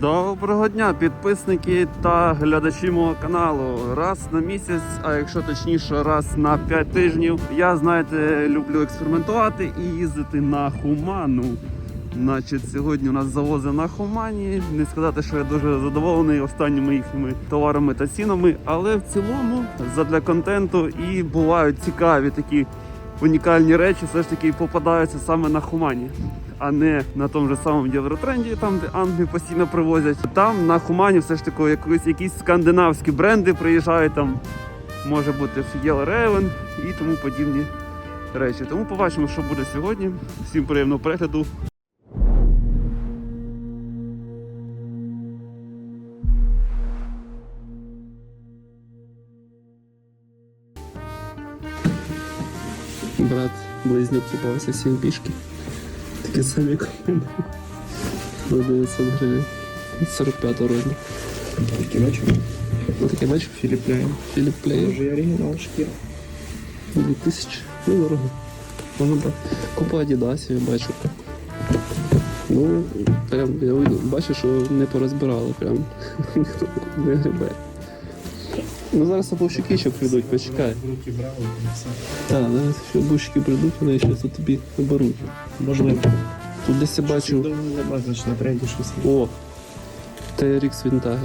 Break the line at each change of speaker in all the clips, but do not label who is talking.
Доброго дня, підписники та глядачі мого каналу. Раз на місяць, а якщо точніше, раз на 5 тижнів. Я знаєте, люблю експериментувати і їздити на Хуману. Значить, сьогодні у нас завози на Хумані. Не сказати, що я дуже задоволений останніми їхніми товарами та цінами, але в цілому задля контенту і бувають цікаві такі унікальні речі, все ж таки попадаються саме на Хумані а не на тому ж самому Євротренді, там де Англію постійно привозять. Там на Хумані все ж таки якісь, якісь скандинавські бренди приїжджають там. Може бути Фігел Ревен і тому подібні речі. Тому побачимо, що буде сьогодні. Всім приємного перегляду.
Брат близнюк попався сім пішки. Такі самі як у мене. За 900 гривень. 45 розмір.
Такі бачу.
Ну таке бачив?
Філіп Ляйн.
Філіп Плеєр.
Вже оригінал шкіра.
2000. Ну, дорого. Можна брати. Купа адідасів, я бачу. Ну, прям я бачу, що не порозбирали прям. Ніхто не грибе. Ну зараз обувщики ще прийдуть, почекай.
Руки брали і все.
Так, зараз ще обувщики прийдуть, вони ще тут тобі наберуть.
Можливо.
Тут десь я бачу.
На тренді щось.
О! TRX Vintage.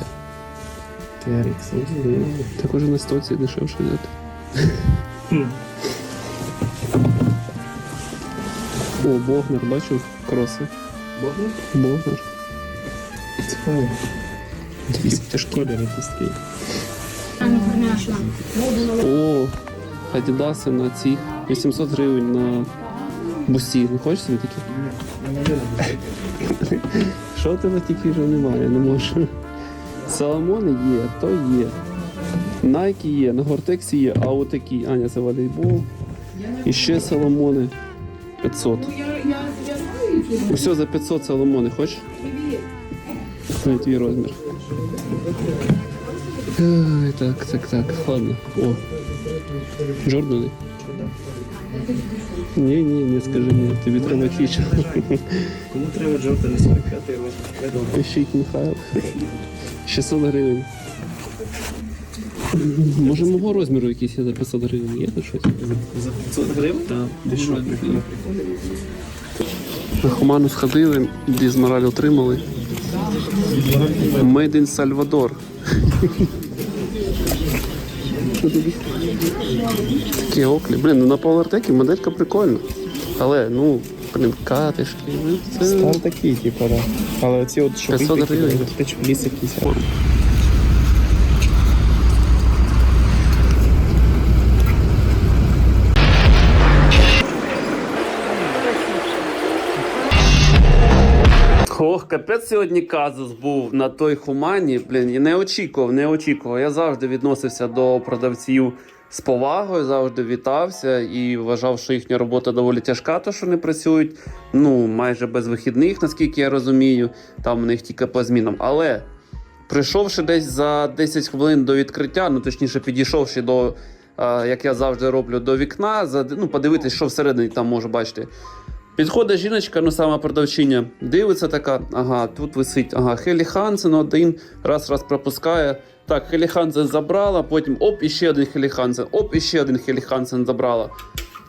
TRX.
Також на стоці дешевше взяти. О, Богнер, бачив кроси.
Можна?
Богнер.
Цікаво. Колір якийсь такий.
О, Адідаси на ці 800 гривень на бусі. Не хочеш собі такі? Що тебе тільки вже немає, не можу. Соломони є, то є. Найки є, на Гортексі є, а отакі, Аня, це волейбол. І ще Соломони 500. Усе за 500 Соломони, хочеш? Твій розмір. Ай, так, так, так, ладно. О. Джордани? Ні, ні, не скажи ні, тобі треба фіч.
Кому треба Джордан 45 розмір?
Пишіть Михайло. 600 гривень. Може мого розміру якийсь є за 500 гривень, є щось?
За 500 гривень? Так. Прикольно?
На Хуману сходили, дізмораль отримали. Made in Salvador. Такі оклі. Блін, ну на Powertec моделька прикольна. Але, ну, блін, катишки. ну, Це...
Стан такий, типу, да. Але оці от що
500
випіки,
гривень.
ти ж
Ох, капець сьогодні казус був на той хумані. Блін, я не очікував, не очікував. Я завжди відносився до продавців з повагою, завжди вітався і вважав, що їхня робота доволі тяжка, то що вони працюють ну майже без вихідних, наскільки я розумію. Там у них тільки по змінам. Але прийшовши десь за 10 хвилин до відкриття, ну точніше, підійшовши до. Як я завжди роблю до вікна, ну, подивитись, що всередині там можу бачити. Підходить жіночка, ну сама продавчиня, дивиться така, ага, тут висить, ага, Хелі Хансен один, раз раз пропускає. Так, Хелі Хансен забрала, потім оп, іще один Хелі Хансен, оп, іще один Хелі Хансен забрала.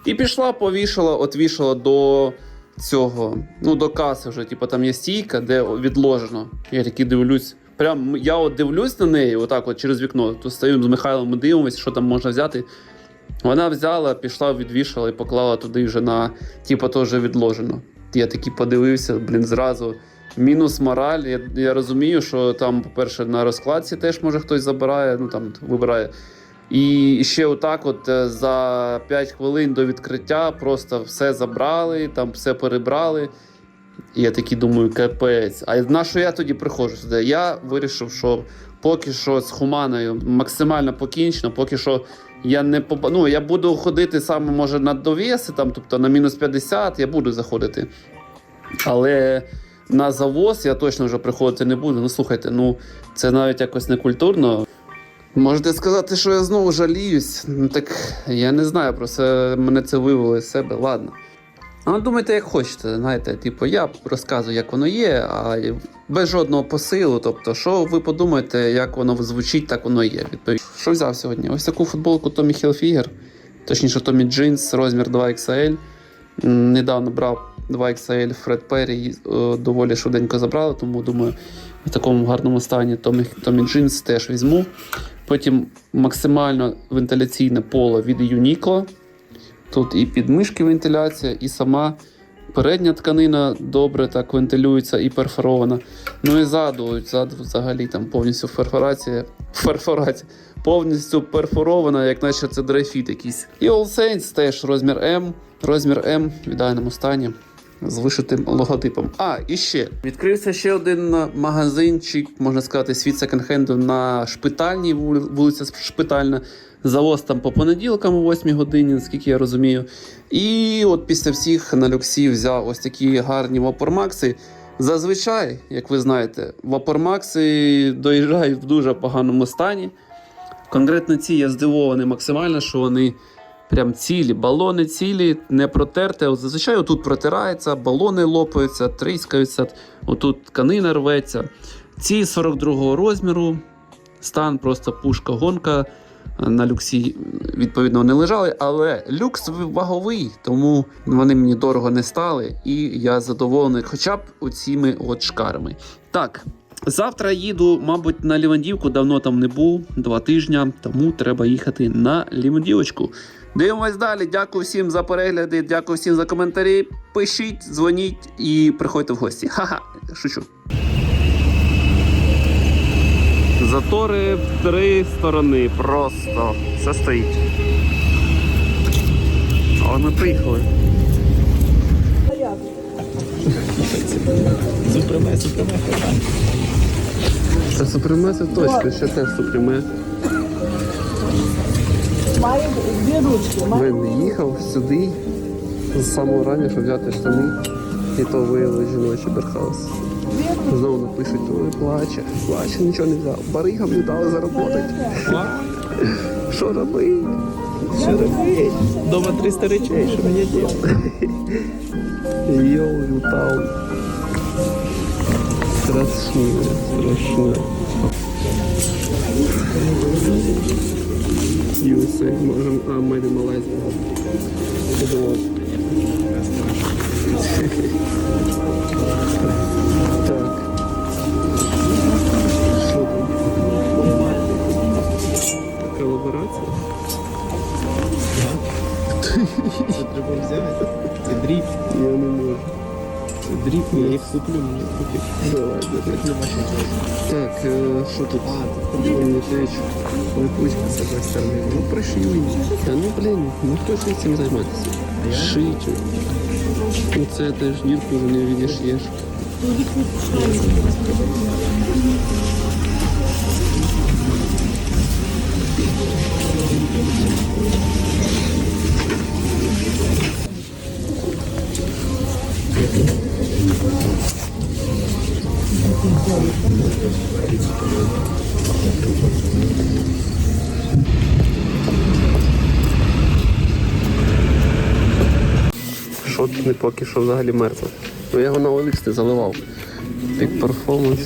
І пішла, повішала, отвішала до цього, ну до каси вже, типу там є стійка, де відложено. Я такий дивлюсь. Прям я от дивлюсь на неї, отак от через вікно. То стою з Михайлом, ми дивимося, що там можна взяти. Вона взяла, пішла, відвішала і поклала туди вже на, типу, теж відложено. Я такий подивився, блін, зразу. Мінус мораль. Я, я розумію, що там, по-перше, на розкладці теж може хтось забирає, ну там вибирає. І ще отак, от е, за 5 хвилин до відкриття просто все забрали, там все перебрали. І я такий думаю, капець. А на що я тоді приходжу сюди? Я вирішив, що поки що з Хуманою максимально покінчено, поки що я не поба... ну, я буду ходити саме може на довіси, там, тобто на мінус 50 я буду заходити. Але на завоз я точно вже приходити не буду. Ну слухайте, ну це навіть якось не культурно. Можете сказати, що я знову жаліюсь. Ну так я не знаю, просто мене це вивело з себе. Ладно. А думайте, як хочете. Знаєте, типу, я розказую, як воно є, а без жодного посилу. Тобто, що ви подумаєте, як воно звучить, так воно є. Відповідь. Що взяв сьогодні? Ось таку футболку Tommy Hilfiger, точніше Tommy Jeans, розмір 2XL. Недавно брав 2XL Фред Перрі, е, доволі швиденько забрали, тому думаю, в такому гарному стані Tommy, Tommy Jeans теж візьму. Потім максимально вентиляційне поло від Uniqlo. Тут і підмишки вентиляція, і сама передня тканина добре так вентилюється і перфорована. Ну і ззаду, ззаду взагалі там повністю перфорація, перфорація, повністю перфорована, як наче це драйфіт якийсь. І All теж розмір М, розмір М в ідеальному стані. З вишитим логотипом. А, і ще відкрився ще один магазинчик, можна сказати, світ секонд-хенду на шпитальній вули- вулиця Шпитальна. Завоз там по понеділкам о 8 годині, наскільки я розумію. І от після всіх на люксі взяв ось такі гарні вапормакси. Зазвичай, як ви знаєте, вапормакси доїжджають в дуже поганому стані. Конкретно ці я здивований максимально, що вони прям цілі, балони цілі, не протерте. От Зазвичай отут протирається, балони лопаються, тріскаються, отут тканина рветься. Ці 42 розміру, стан просто пушка-гонка. На люксі, відповідно, не лежали, але люкс ваговий, тому вони мені дорого не стали, і я задоволений хоча б оціми от шкарами. Так, завтра їду, мабуть, на Лівандівку, давно там не був, два тижні, тому треба їхати на Лівандівочку. Дивимось далі. Дякую всім за перегляди, дякую всім за коментарі. Пишіть, дзвоніть і приходьте в гості. Ха-ха, шучу. Затори в три сторони. Просто все стоїть. Але ми приїхали.
Суприме, суприме, хай.
Це суприме, це точно, ще теж суприме.
Має дві ручки.
Він їхав сюди з самого рання, щоб взяти штани. І то виявили жіночий берхаус. Знову напишуть, ой, плаче, плаче, нічого не взяв. Баригам не дали заробити. Що робити?
Що робити? Дома 300 речей, що мені робити?
Йоу, Вілтаун. Страшне, страшне. USA, можем, а, maybe Малайзія. Подумав. Так. Колаборація?
Це треба взяти. Це дріб.
Я не можу.
Це дріб, я їх куплю, мені купив.
Давай, давай.
Куплю машину.
Так, е, що тут? Не теч. Липучка з цієї сторони. Ну, пришили. Та ну, блін, ну хто ж цим займатися? Шить. Ну це теж дірку вже не відіш'єш. Не поки що взагалі мертве. Ну я його на OLX не заливав. Пік перформанс.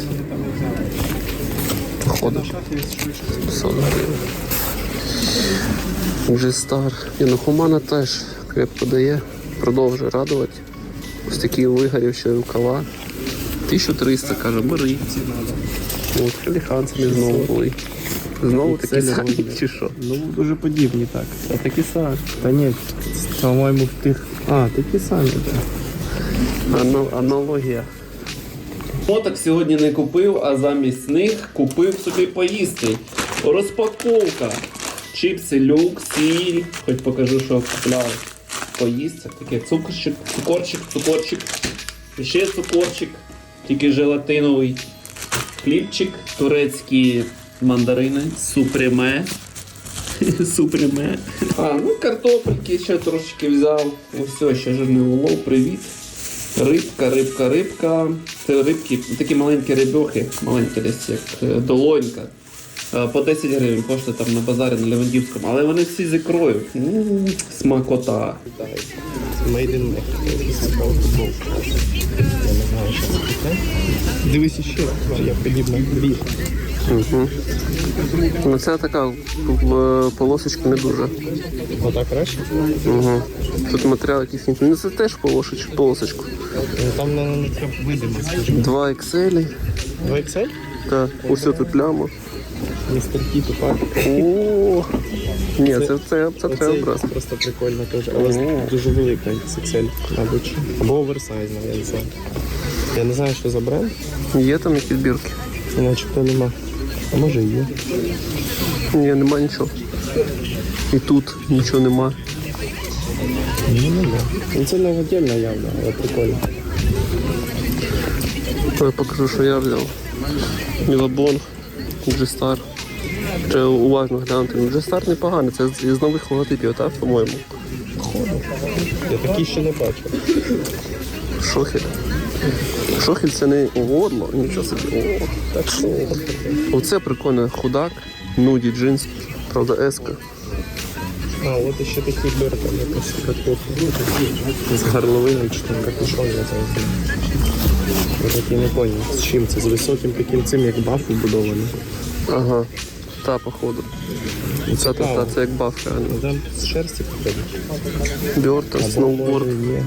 Походу. 500 гривень. Вже стар. І на Хумана теж крепко дає. Продовжує радувати. Ось такі вигорівші рукава. 1300, каже, бери. От, хеліханці знову були. Знову такі
Це
самі, чи що?
Ну, дуже подібні так.
А такі самі.
Та ні, по-моєму, в тих. А, такі самі, так.
Ано- аналогія.
Фоток сьогодні не купив, а замість них купив собі поїсти. Розпаковка. Чипси люк, сіль. Хоч покажу, що купляв. Поїсти. Таке цукорчик, цукорчик, цукорчик. Ще цукорчик, тільки желатиновий. Хлібчик, турецькі мандарини, супреме. Супреме. А, ну картопельки ще трошечки взяв. Ось ще жирний улов, привіт. Рибка, рибка, рибка. Це рибки, такі маленькі рибьохи, маленькі десь як е, долонька. Е, По 10 гривень коштує там на базарі на Левандівському, але вони всі з ікрою. М, Смакота.
Made in Mexico. Дивись іще, я подібна.
Угу. Ну це така е, полосочка не дуже.
Отак краще?
Угу. Тут матеріал якийсь інший. Ну це теж полосоч, полосочку.
Ну, Там не, треба видимо.
2 XL.
2 XL?
Так, ось тут пляма.
Містер Кі, тупак.
О, ні, це, це, це, треба брати.
просто прикольно теж, але
О.
дуже велика XL, мабуть. Або оверсайз, я не знаю. Я не знаю, що за бренд,
Є там якісь бірки?
начебто нема. А може і є.
Ні, нема нічого. І тут нічого нема.
Ні, нема. Ну це не отдельно явно, але прикольно.
Я покажу, що я взяв. Мілабонг, G-Star. Уважно глянути. Ну, G-Star непоганий, це з з нових логотипів, так, по-моєму.
Я такий ще не бачив.
Шохель. Шохель це не горло, нічого собі. О, так що. Оце прикольно, худак, нуді джинс, правда, еска.
А, от ще такий бир там якось. З горловиною чи там капюшон я це. Я так і не поняв, з чим це, з високим таким цим, як баф вбудований.
Ага. Та, походу. Це, та, та, це як баф, реально.
Ну там з шерсті походить.
Бьорта, сноуборд.
Може, є.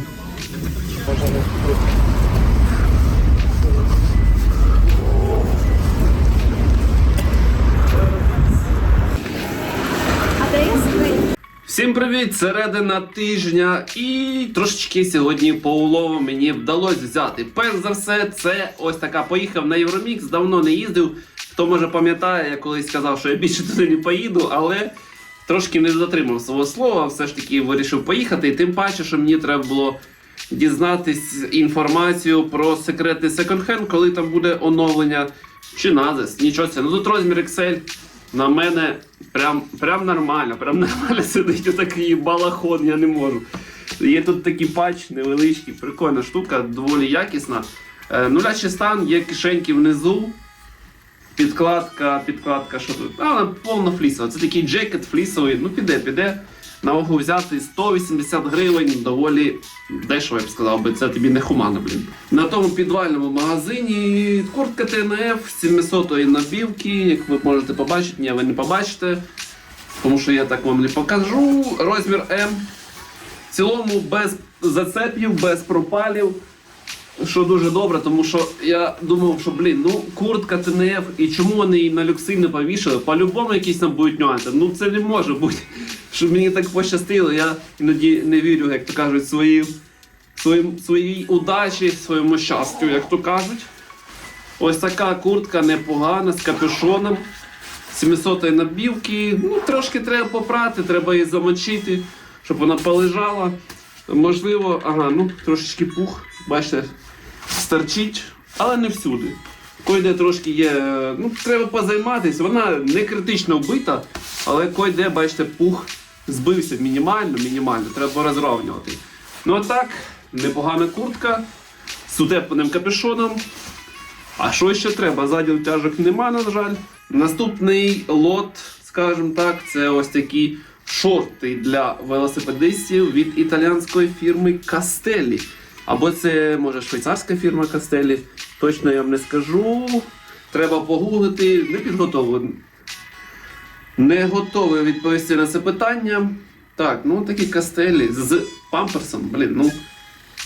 Всім привіт! Середина тижня і трошечки сьогодні по улову мені вдалося взяти. Перш за все, це ось така поїхав на Євромікс, давно не їздив. Хто може пам'ятає, я колись сказав, що я більше туди не поїду, але трошки не дотримав свого слова, все ж таки вирішив поїхати. І тим паче, що мені треба було дізнатись інформацію про секретний секонд-хенд, коли там буде оновлення чи назис. Нічого. Ну тут розмір Excel на мене прям, прям нормально, прям нормально сидить отакий балахон, я не можу. Є тут такий патч невеличкий, прикольна штука, доволі якісна. Е, Нулячий стан, є кишеньки внизу. Підкладка, підкладка, що тут? А, повно флісова. Це такий джекет флісовий. Ну піде, піде. На вагу взяти 180 гривень, доволі дешево, я б сказав, би це тобі не хумано, блін. На тому підвальному магазині куртка ТНФ 700 набівки, як ви можете побачити, ні, ви не побачите, тому що я так вам не покажу. Розмір М. В цілому без зацепів, без пропалів. Що дуже добре, тому що я думав, що блін, ну куртка ТНФ, і чому вони її на люкси не повішали? По-любому якісь там будуть нюанси. Ну це не може бути. Щоб мені так пощастило, я іноді не вірю, як то кажуть, своїм, своїм, своїй удачі, своєму щастю, як то кажуть. Ось така куртка непогана з капюшоном. 700 набівки. Ну, трошки треба попрати, треба її замочити, щоб вона полежала. Можливо, ага, ну трошечки пух, бачите, старчить, але не всюди. Койде трошки є. Ну, треба позайматися. Вона не критично вбита, але койде, бачите, пух збився мінімально, мінімально, треба розрівнювати. Ну а так, непогана куртка з утепленим капюшоном. А що ще треба? Ззаді тяжок нема, на жаль. Наступний лот, скажімо так, це ось такі шорти для велосипедистів від італіанської фірми Castelli. Або це може швейцарська фірма Castelli. Точно я вам не скажу. Треба погуглити, не підготовлений. Не готовий відповісти на це питання. Так, ну такі кастелі з памперсом, блін, ну.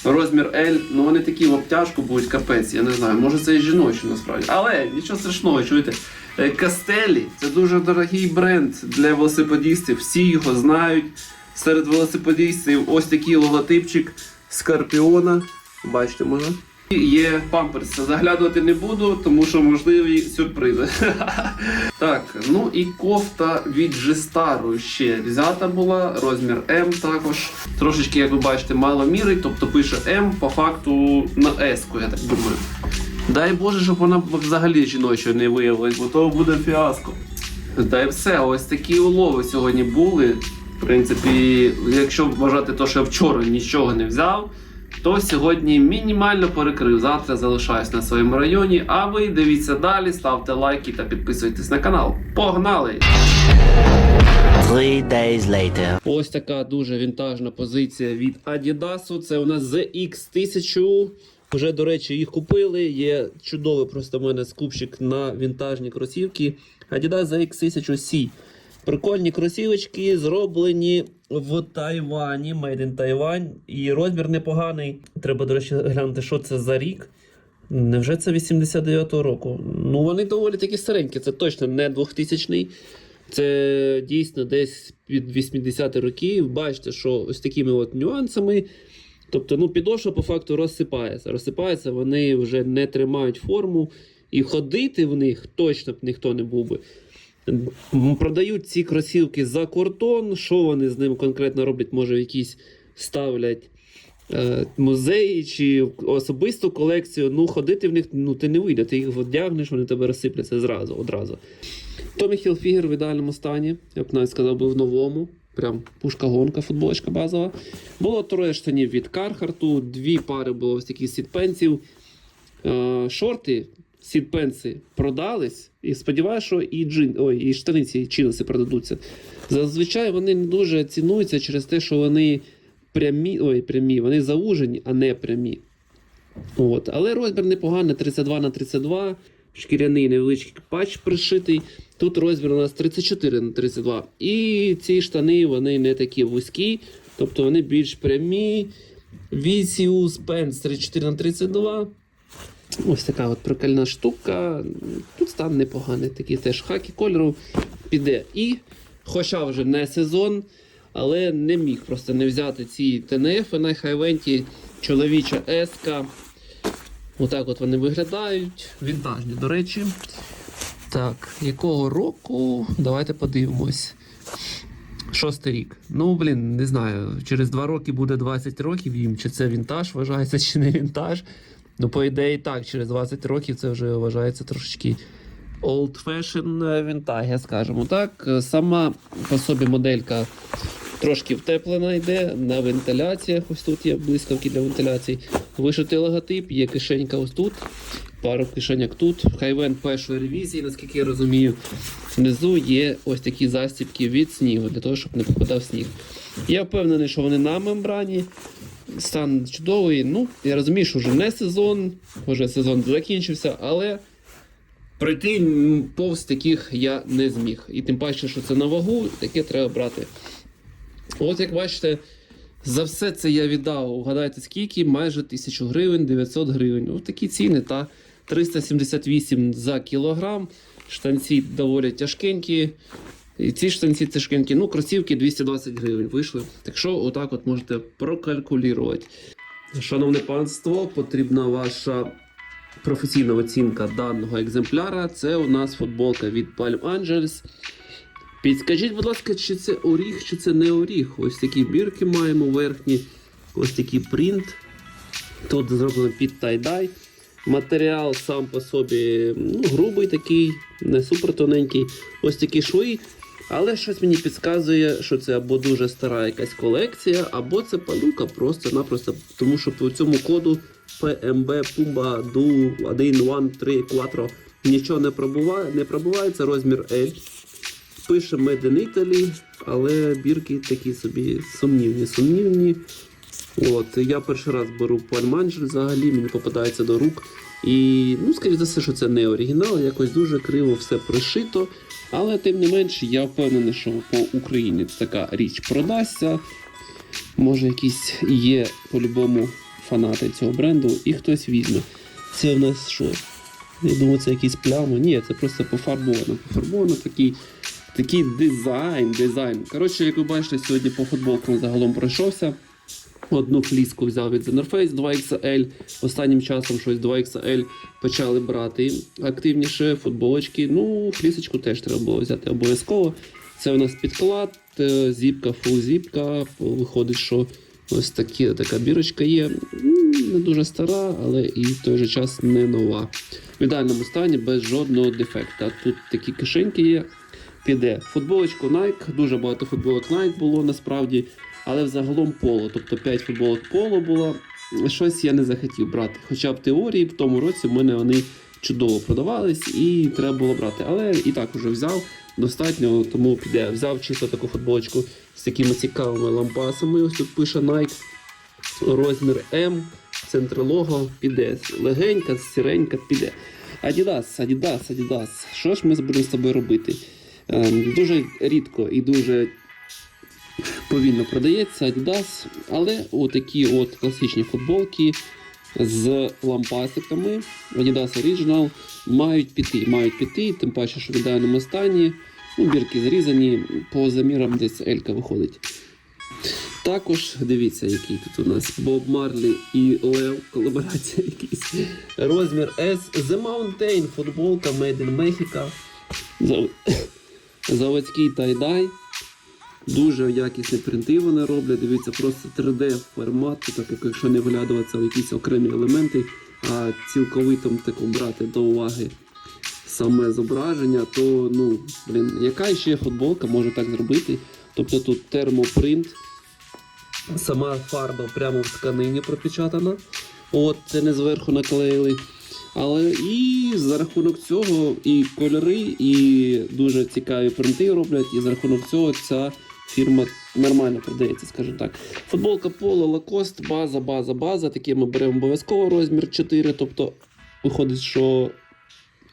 Розмір L, ну вони такі в обтяжку будуть капець, я не знаю, може це і жіночі насправді. Але нічого страшного, чуєте. Е, Кастелі це дуже дорогий бренд для велосипедистів. Всі його знають. Серед велосипедистів ось такий логотипчик Скорпіона. Бачите, може? Є памперс. Заглядувати не буду, тому що можливі сюрпризи. Так, ну і кофта від G-Star ще взята була, розмір М також. Трошечки, як ви бачите, мало мірить, тобто пише М по факту на S, я так думаю. Дай Боже, щоб вона взагалі жіночою не виявилась, бо то буде фіаско. Та й все, ось такі улови сьогодні були. В принципі, якщо вважати те, що я вчора нічого не взяв,
то сьогодні мінімально перекрив. Завтра залишаюсь на своєму районі. А ви дивіться далі, ставте лайки та підписуйтесь на канал. Погнали!
Three days later.
Ось така дуже вінтажна позиція від Adidas. Це у нас ZX1000. Вже, до речі, їх купили. Є чудовий просто в мене скупщик на вінтажні кросівки. Adidas ZX1000C. Прикольні кросівочки зроблені в Тайвані, Made in Taiwan. І розмір непоганий. Треба, до речі, глянути, що це за рік. Невже це 89-го року? Ну, вони доволі такі старенькі, це точно не 2000-й. Це дійсно десь під 80-ті років. Бачите, що ось такими от нюансами. Тобто, ну, підошва по факту розсипається. Розсипається, вони вже не тримають форму, і ходити в них точно б ніхто не був би. Продають ці кросівки за кордон. Що вони з ними конкретно роблять? Може, якісь ставлять е, музеї чи особисту колекцію. Ну, ходити в них ну, ти не вийде. Ти їх одягнеш, вони тебе розсипляться зразу, одразу. Томі Хілфігер в ідеальному стані, я б навіть сказав, би в новому. Прям пушка-гонка, футболочка базова. Було троє штанів від Кархарту, дві пари було ось таких сітпенсів. Е, шорти, сітпенси продались. І сподіваюся, що і, джин, ой, і штани ці чилси продадуться. Зазвичай вони не дуже цінуються через те, що вони прямі, ой, прямі, вони заужені, а не прямі. От. Але розмір непоганий, 32 на 32 шкіряний невеличкий патч пришитий. Тут розмір у нас 34 на 32. І ці штани вони не такі вузькі, тобто вони більш прямі. Vicious Pants 34 на 32. Ось така от прикольна штука. Тут стан непоганий, такий теж хакі кольору піде. І, хоча вже не сезон, але не міг просто не взяти ці ТНФ на хайвенті, чоловіча еска. Отак от вони виглядають. Вінтажні, до речі. Так, якого року? Давайте подивимось. Шостий рік. Ну, блін, не знаю. Через два роки буде 20 років їм, чи це вінтаж вважається, чи не вінтаж. Ну, по ідеї, так, через 20 років це вже вважається трошечки old fashion вінтаж, скажімо так. Сама по собі моделька трошки втеплена йде на вентиляціях. Ось тут є блискавки для вентиляції. Вишитий логотип, є кишенька ось тут, пару кишеньок тут. Хайвен першої ревізії, наскільки я розумію. Внизу є ось такі застібки від снігу, для того, щоб не попадав сніг. Я впевнений, що вони на мембрані. Стан чудовий. Ну, я розумію, що вже не сезон, вже сезон закінчився, але пройти повз таких я не зміг. І тим паче, що це на вагу, таке треба брати. От як бачите, за все це я віддав. Угадайте, скільки? Майже 1000 гривень, 900 гривень. Ось такі ціни та 378 за кілограм. Штанці доволі тяжкенькі. І ці штанці тяжкенькі. Ну, кросівки 220 гривень вийшли. Так що, отак от можете прокалькулювати. Шановне панство, потрібна ваша професійна оцінка даного екземпляра. Це у нас футболка від Palm Angels. Підскажіть, будь ласка, чи це оріг, чи це не оріг? Ось такі бірки маємо верхні, ось такий принт. Тут зроблено під тайдай. Матеріал сам по собі ну, грубий такий, не супер тоненький. Ось такі шви. Але щось мені підказує, що це або дуже стара якась колекція, або це палюка просто-напросто. Тому що по цьому коду PMB Pumba Du 1, 1, 3, 4 нічого не пробуває, не пробувається, розмір L. Пише Made in Italy, але бірки такі собі сумнівні, сумнівні. От, я перший раз беру пальманджель взагалі, мені попадається до рук. І, ну, скоріше за все, що це не оригінал, якось дуже криво все пришито. Але тим не менш, я впевнений, що по Україні така річ продасться. Може, якісь є по-любому фанати цього бренду, і хтось візьме. Це в нас що? Я думаю, це якісь плями. Ні, це просто пофарбовано. Пофарбовано такий, такий дизайн. дизайн. Коротше, як ви бачите, сьогодні по футболкам загалом пройшовся. Одну фліску взяв від The North Face 2XL. Останнім часом щось 2XL почали брати активніше. Футболочки. Ну, флісочку теж треба було взяти обов'язково. Це у нас підклад, е, зіпка, фул зіпка. Виходить, що ось такі, така бірочка є. Не дуже стара, але і в той же час не нова. В ідеальному стані без жодного дефекта. Тут такі кишеньки є. Піде футболочку Nike, дуже багато футболок Nike було насправді, але взагалом поло. Тобто 5 футболок поло було, щось я не захотів брати. Хоча в теорії в тому році в мене вони чудово продавались і треба було брати. Але і так уже взяв достатньо, тому піде. Взяв чисто таку футболочку з такими цікавими лампасами. Ось тут пише Nike. Розмір М, центр лого піде. Легенька, сіренька піде. Adidas, Adidas, Adidas. Що ж ми будемо з тобою робити? Ем, дуже рідко і дуже повільно продається Adidas, але отакі от класичні футболки з лампасиками Adidas Original мають піти. Мають піти, тим паче, що в ідеальному стані. Ну, бірки зрізані, по замірам десь Елька виходить. Також дивіться, який тут у нас Боб Марлі і Лев, колаборація якийсь. Розмір S. The Mountain, футболка Made in Mexico. Заводський тайдай. Дуже якісні принти вони роблять. Дивіться, просто 3D формат, так як якщо не вглядуватися в якісь окремі елементи, а цілковито таку брати до уваги саме зображення, то ну, блін, яка ще футболка може так зробити? Тобто тут термопринт, сама фарба прямо в тканині пропечатана. От, це не зверху наклеїли. Але і за рахунок цього і кольори, і дуже цікаві принти роблять, і за рахунок цього ця фірма нормально продається, скажімо так. Футболка Polo, Lacoste, база, база, база. Такі ми беремо обов'язково розмір 4, тобто виходить, що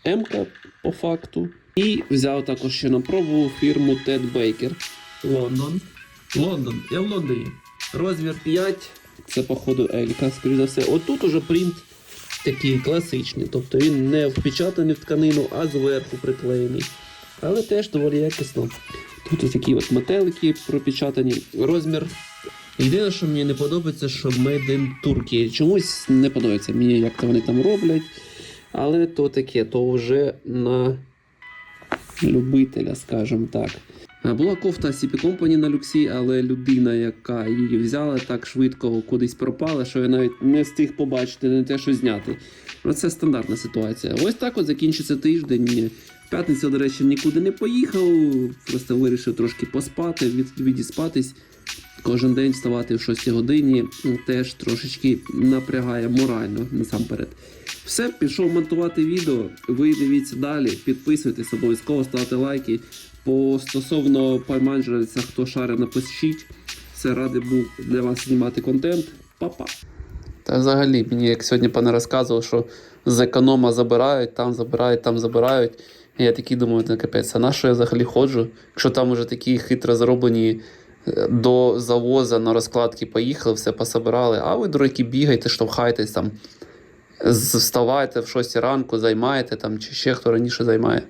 М по факту. І взяв також ще на пробу фірму Ted Baker. Лондон. Лондон. Я в Лондоні. Розмір 5. Це, походу, Елька, скоріш за все. Отут уже принт такий класичний. Тобто він не впечатаний в тканину, а зверху приклеєний. Але теж доволі якісно. Тут такі от метелики пропечатані. Розмір. Єдине, що мені не подобається, що Made in Turkey. Чомусь не подобається мені, як то вони там роблять. Але то таке, то вже на любителя, скажімо так. Була кофта CP Company на люксі, але людина, яка її взяла, так швидко кудись пропала, що я навіть не встиг побачити, не те, що зняти. Ну, це стандартна ситуація. Ось так от закінчиться тиждень. П'ятницю, до речі, нікуди не поїхав. Просто вирішив трошки поспати, від, відіспатись. Кожен день вставати в 6 годині теж трошечки напрягає морально насамперед. Все, пішов монтувати відео. Ви дивіться далі, підписуйтесь, обов'язково ставте лайки. По стосовно пайманджерця, хто шари, напишіть. Все радий був для вас знімати контент. Па-па.
Та взагалі, мені як сьогодні пане розказував, що з економа забирають, там забирають, там забирають. Я такий думаю, ну капець, а на що я взагалі ходжу? Якщо там уже такі хитро зроблені е, до завоза на розкладки поїхали, все пособирали, а ви, дураки, бігайте, штовхайтесь там, вставайте в 6 ранку, займаєте там, чи ще хто раніше займає.